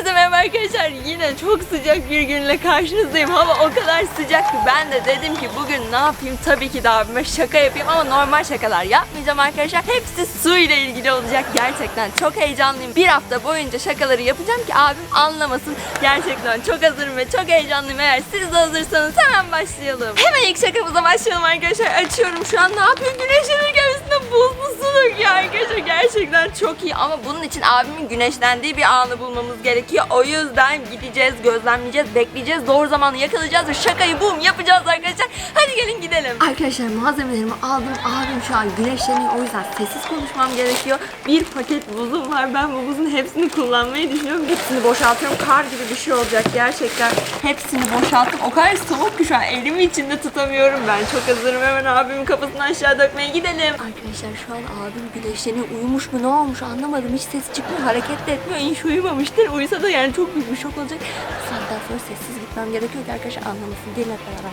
Herkese merhaba arkadaşlar. Yine çok sıcak bir günle karşınızdayım. Hava o kadar sıcak ki ben de dedim ki bugün ne yapayım? Tabii ki de abime şaka yapayım ama normal şakalar yapmayacağım arkadaşlar. Hepsi su ile ilgili olacak. Gerçekten çok heyecanlıyım. Bir hafta boyunca şakaları yapacağım ki abim anlamasın. Gerçekten çok hazırım ve çok heyecanlıyım. Eğer siz de hazırsanız hemen başlayalım. Hemen ilk şakamıza başlayalım arkadaşlar. Açıyorum şu an ne yapıyor? Güneşin üstünde buzlu su döküyor arkadaşlar. Gerçekten çok iyi ama bunun için abimin güneşlendiği bir anı bulmamız gerekiyor. O yüzden gideceğiz, gözlemleyeceğiz, bekleyeceğiz. Doğru zamanı yakalayacağız ve şakayı bum yapacağız arkadaşlar. Hadi gelin gidelim. Arkadaşlar malzemelerimi aldım. Abim şu an güneşleniyor. O yüzden sessiz konuşmam gerekiyor. Bir paket buzum var. Ben bu buzun hepsini kullanmayı düşünüyorum. Hepsini boşaltıyorum. Kar gibi bir şey olacak gerçekten. Hepsini boşalttım. O kadar soğuk ki şu an elimi içinde tutamıyorum. Ben çok hazırım. Hemen abimin kafasını aşağı dökmeye gidelim. Arkadaşlar şu an abim güneşleniyor. Uyumuş mu ne olmuş anlamadım. Hiç ses çıkmıyor. Hareket de etmiyor. İnş uyumamıştır. Uyusa da yani çok büyük bir şok olacak. Saatten sonra sessiz gitmem gerekiyor ki arkadaşlar anlamasın. Gelin hep beraber.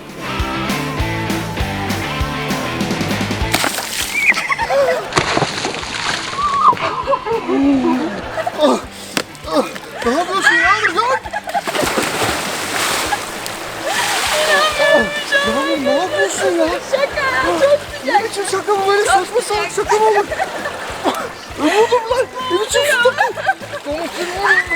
Ne yapıyorsun Yağmur? Yağmur! Yağmur ne yapıyorsun ya? Biçim şaka bu böyle saçma salak şaka mı olur? Öldürdüm lan. Ne biçim şaka? Tamam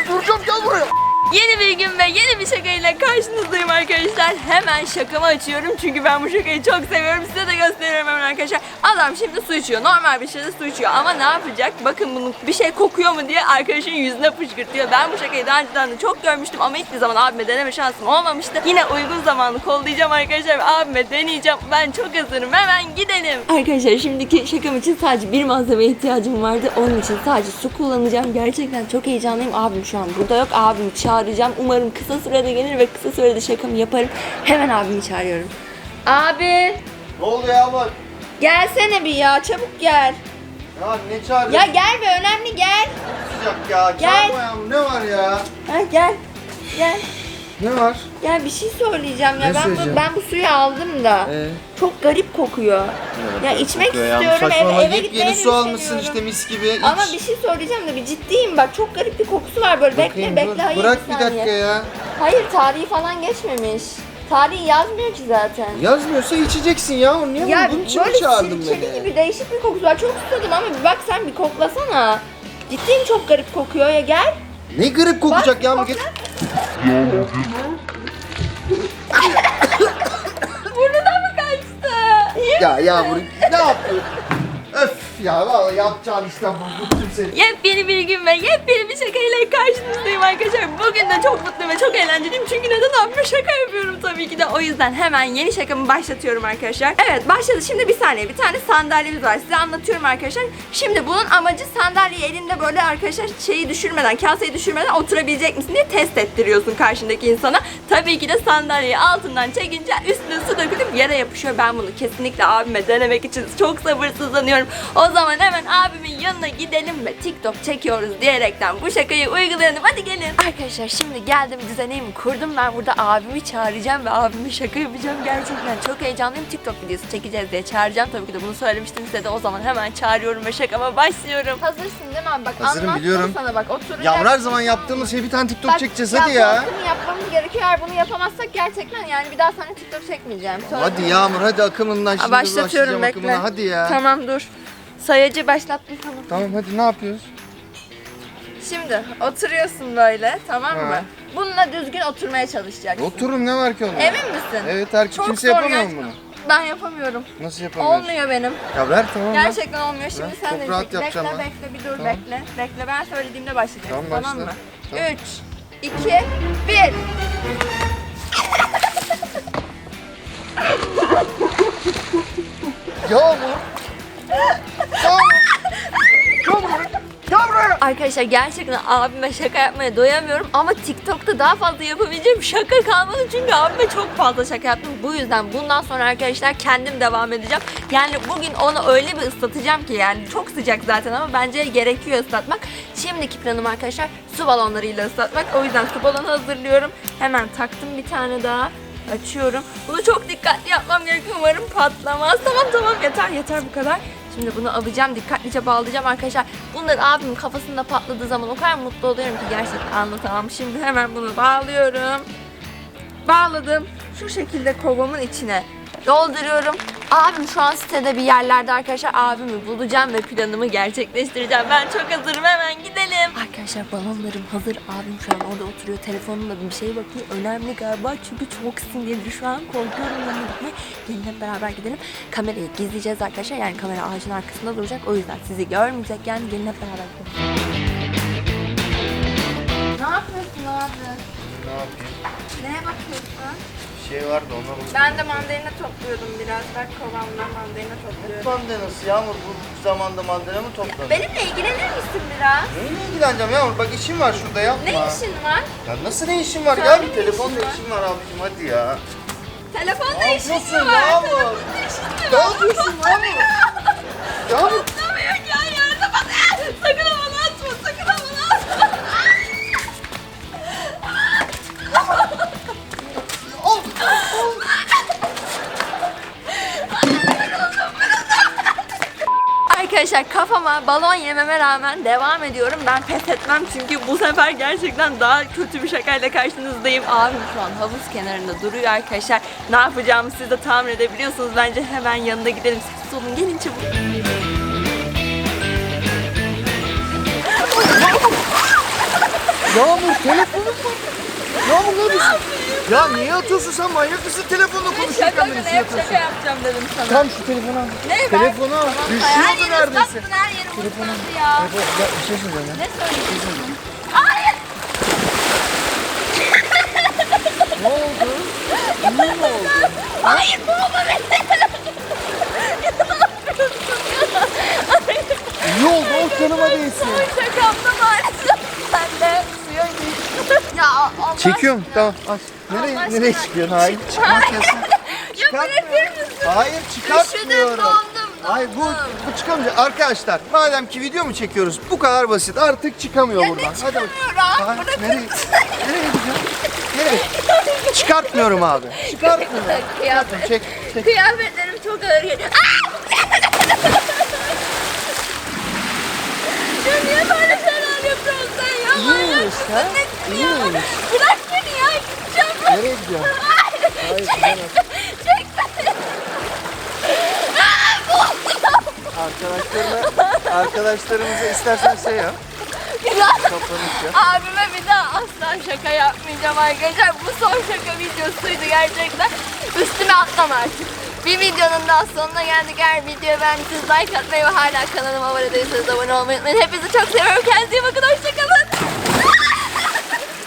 öldüreceğim gel buraya. Yeni bir gün ve yeni bir şakayla karşınızdayım arkadaşlar. Hemen şakamı açıyorum çünkü ben bu şakayı çok seviyorum. Size de gösteriyorum hemen arkadaşlar. Adam şimdi su içiyor. Normal bir şeyde su içiyor ama ne yapacak? Bakın bunun bir şey kokuyor mu diye arkadaşın yüzüne fışkırtıyor. Ben bu şakayı daha önceden de çok görmüştüm ama hiçbir zaman abime deneme şansım olmamıştı. Yine uygun zamanı kollayacağım arkadaşlar ve abime deneyeceğim. Ben çok hazırım. Hemen gidelim. Arkadaşlar şimdiki şakam için sadece bir malzemeye ihtiyacım vardı. Onun için sadece su kullanacağım. Gerçekten çok heyecanlıyım. Abim şu an burada yok. Abimi çağıracağım. Umarım kısa sürede gelir ve kısa sürede şakamı yaparım. Hemen abimi çağırıyorum. Abi Ne oldu Yağmur? gelsene bir ya çabuk gel. Ya ne çağırıyorsun? Ya gel be önemli gel. Sıcak ya. Gel. Çağırma Yağmur ne var ya? Ha gel. Gel. Ne var? Gel bir şey söyleyeceğim ya. Ne ben bu, söyleyeceğim? ben bu suyu aldım da. Ee? Çok garip kokuyor. ya içmek istiyorum. Eve, eve gitmeye yeni de su almışsın işte mis gibi. İç. Ama bir şey söyleyeceğim de bir ciddiyim bak çok garip bir kokusu var böyle Bakayım, bekle dur. bekle hayır Bırak bir saniye. dakika ya. Hayır tarihi falan geçmemiş. Tarihi yazmıyor ki zaten. Yazmıyorsa içeceksin ya. Niye Ya bunu? Bunun için mi böyle çağırdın sirkeli beni? gibi değişik bir kokusu var. Çok susadım ama bir bak sen bir koklasana. Ciddiyim çok garip kokuyor ya gel. Ne grip kokacak Bak, Yağmur kokla. git. Burnundan mı kaçtı? İyi Ya? Yağmur ne yapıyorsun? Öf ya vallahi yapacağın işte bu bıktım seni. Yepyeni bir gün ve yepyeni bir şakayla karşınızdayım arkadaşlar. Bugün de çok çok eğlenceliyim. Çünkü neden abime şaka yapıyorum tabii ki de. O yüzden hemen yeni şakamı başlatıyorum arkadaşlar. Evet başladı. Şimdi bir saniye. Bir tane sandalyemiz var. Size anlatıyorum arkadaşlar. Şimdi bunun amacı sandalyeyi elinde böyle arkadaşlar şeyi düşürmeden, kaseyi düşürmeden oturabilecek misin diye test ettiriyorsun karşındaki insana. Tabii ki de sandalyeyi altından çekince üstüne su dökülüp yere yapışıyor. Ben bunu kesinlikle abime denemek için çok sabırsızlanıyorum. O zaman hemen abimin yanına gidelim ve TikTok çekiyoruz diyerekten bu şakayı uygulayalım. Hadi gelin. Arkadaşlar şimdi geldim düzenimi kurdum. Ben burada abimi çağıracağım ve abime şaka yapacağım. Gerçekten çok heyecanlıyım. TikTok videosu çekeceğiz diye çağıracağım. Tabii ki de bunu söylemiştim size de o zaman hemen çağırıyorum ve şakama başlıyorum. Hazırsın değil mi abi? Bak Hazırım, anlattım biliyorum. sana bak oturacaksın. Yağmur her zaman yaptığımız şey bir tane TikTok Bak, çekeceğiz hadi ya. bu akımı yapmamız gerekiyor. Eğer bunu yapamazsak gerçekten yani bir daha sana TikTok çekmeyeceğim. Söz Hadi Yağmur hadi akımından şimdi başlatıyorum başlayacağım bekle. akımına hadi ya. Tamam dur. Sayacı başlattım tamam. Tamam hadi ne yapıyoruz? Şimdi oturuyorsun böyle tamam mı? Ha. Bununla düzgün oturmaya çalışacaksın. Oturun ne var ki onda? Emin misin? Evet her Çok kimse zor yapamıyor gerçekten. bunu? Ben yapamıyorum. Nasıl yapamıyorsun? Olmuyor benim. Ya ver tamam ver. Gerçekten olmuyor. Şimdi Ben sen çok de rahat bekle, yapacağım bekle, ben. bekle bir dur Tamam. bekle. Bekle ben söylediğimde başlayacaksın. Tamam, Tamam, başla. mı? Tamam. 3 2 1 Yağmur. Yağmur. Yağmur. Arkadaşlar gerçekten abime şaka yapmaya doyamıyorum ama TikTok'ta daha fazla yapabileceğim şaka kalmadı çünkü abime çok fazla şaka yaptım. Bu yüzden bundan sonra arkadaşlar kendim devam edeceğim. Yani bugün onu öyle bir ıslatacağım ki yani çok sıcak zaten ama bence gerekiyor ıslatmak. Şimdiki planım arkadaşlar su balonlarıyla ıslatmak. O yüzden su balonu hazırlıyorum. Hemen taktım bir tane daha. Açıyorum. Bunu çok dikkatli yapmam gerekiyor. Umarım patlamaz. Tamam tamam yeter yeter bu kadar. Şimdi bunu alacağım, dikkatlice bağlayacağım arkadaşlar. Bunlar abimin kafasında patladığı zaman o kadar mutlu oluyorum ki gerçekten anlatamam. Şimdi hemen bunu bağlıyorum. Bağladım. Şu şekilde kovamın içine dolduruyorum. Abim şu an sitede bir yerlerde arkadaşlar abimi bulacağım ve planımı gerçekleştireceğim. Ben çok hazırım hemen gidelim. Arkadaşlar balonlarım hazır. Abim şu an orada oturuyor. Telefonumla bir şey bakıyor. Önemli galiba çünkü çok sinirli şu an. Korkuyorum yanına gitmeye. Gelin beraber gidelim. Kamerayı gizleyeceğiz arkadaşlar. Yani kamera ağacın arkasında duracak. O yüzden sizi görmeyecek. Yani gelin beraber gidelim. Ne yapıyorsun abi? Ne yapayım? Neye bakıyorsun? Bir şey vardı ona bakıyorum. Ben de mandalina topluyordum biraz. Bak kovamdan mandalina topluyorum. Mandalinası Yağmur bu zamanda mandalina mı topladın? Benimle ilgilenir misin biraz? Neyle ilgileneceğim Yağmur? Bak işim var şurada yapma. Ne işin var? Ya nasıl ne işin var? Ya ne bir telefonda işin var? işim var abicim hadi ya. Telefonda Ne işin yapıyorsun mi var? Yağmur? Telefonda işin mi Ne var? yapıyorsun Yağmur? Yağmur Arkadaşlar kafama balon yememe rağmen devam ediyorum. Ben pes etmem çünkü bu sefer gerçekten daha kötü bir şakayla karşınızdayım. Abim şu an havuz kenarında duruyor arkadaşlar. Ne yapacağımı siz de tahmin edebiliyorsunuz. Bence hemen yanına gidelim. Sessiz olun gelin çabuk. Yağmur telefonum var. Yağmur ne yapıyorsun? Ya niye atıyorsun sen manyak mısın telefonla konuşurken beni suya atıyorsun? şaka yapacağım dedim sana. Tam şu telefonu al. Ne? Telefonu al. Her Düşüyordu yeri neredeyse. ıslattın her yeri ıslattı ya. Telefon- Ya bir şey söyleyeceğim ya. Ne söylüyorsun? Hayır. Ne oldu? Niye mi oldu? Hayır bu olma beni. İyi oldu o kanıma değsin. Şakamda maalesef Allah Çekiyorum tamam aç. Allah Nereye, aşkına. nereye çıkıyorsun? Hayır çıkmak yasak. Ya bırakır mısın? Hayır çıkartmıyorum. Üşüdüm, dondum, Hayır bu, dondum. bu çıkamayacak. Arkadaşlar madem ki video mu çekiyoruz bu kadar basit artık çıkamıyor buradan. Hadi bakalım. çıkamıyorum? Hayır, Bırakır nereye, nereye gidiyorsun? Nereye? Çıkartmıyorum abi. Çıkartmıyorum. Kıyafet. Çek, çek. Kıyafetlerim çok ağır geliyor. Aa! ya niye böyle ya? İyi Manyak miyiz, mısın? ha? Nesin İyi ya? miyiz? Bırak beni ya. Ben. Nereye gidiyorsun? Hayır. Çek. gidemem. Çek beni. Arkadaşlarına, arkadaşlarımıza istersen şey yap. Ya. Kapanış yap. Abime bir daha asla şaka yapmayacağım arkadaşlar. Bu son şaka videosuydu gerçekten. Üstüme atlama artık. Bir videonun daha sonuna geldik. Eğer videoyu beğendiyseniz like atmayı ve hala kanalıma abone değilseniz abone olmayı unutmayın. Hepinizi çok seviyorum. Kendinize iyi bakın. Hoşçakalın.